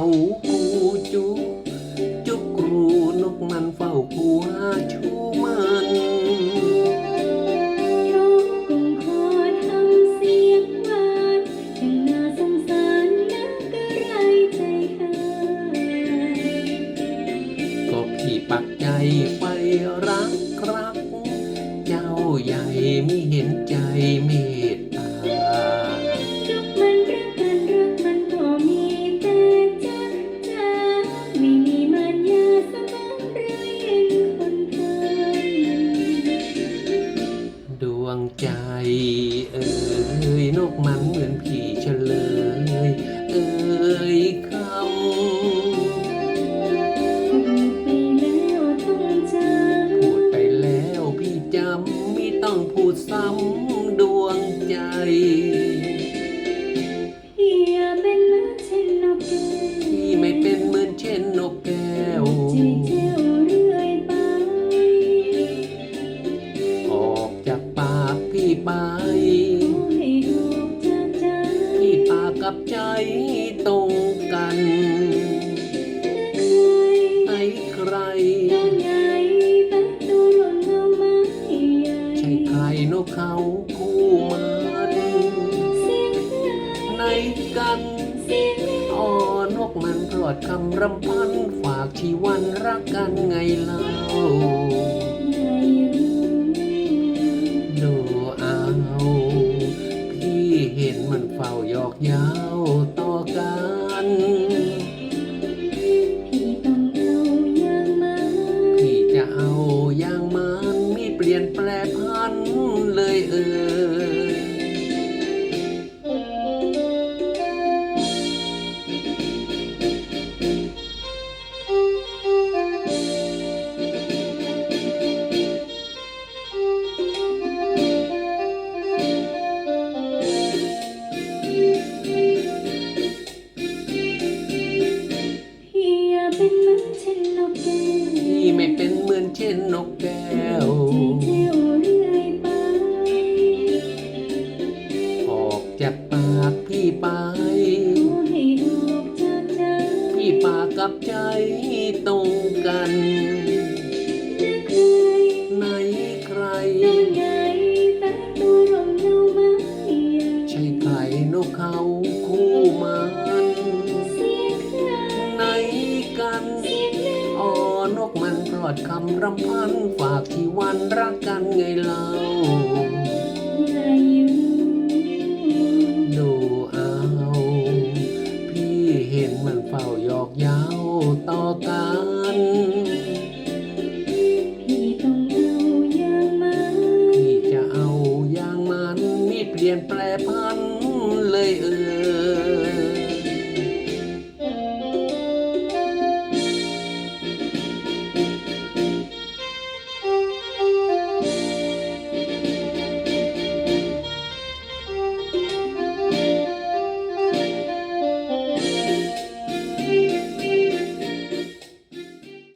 เขากูจุกจุกครูนกมันเฝ้าคูหาชูมันร้องกุ้งคอทำเสียงหวานช่างน่าสงสารนักกระไรใจเธอก็พี่ปักใจไปรักรัก เจ้าใหญ่ไม่เห็นใจเมตตา วงใจ เอ่ยนกมันเหมือนผีเฉลย เอ่ยคำพูดไปแล้วพี่จำไม่ต้องพูดซ้ำดวงใจ ไปขอให้ออกจากใจพี่ปากกับใจตรงกันเคยให้ใครโดนต่ดูหล่นเอาไม่ใช่ใครนกเขาคู่มันในกันอ่อนกมันพรอดคำรำพัน ฝากชีวันรักกันไงเล่า ลี่ยนแปลพันเลยเออพี่อย่าเป็นเหมือนเช่นนกแก้วพี่ไม่เป็นเหมือนเช่นนกแก้ว ปากกับใจตรงกันจะเคยไหนใครโดนไงแต่ตัวหล่นเอาไม้ใหญ่ใช่ใครนกเขาคู่มันเสียงใครไหนกันเสียงแม่อ๋อนกมันปลอดคำรำพัน ฝากที่วันรักกันไงเล่า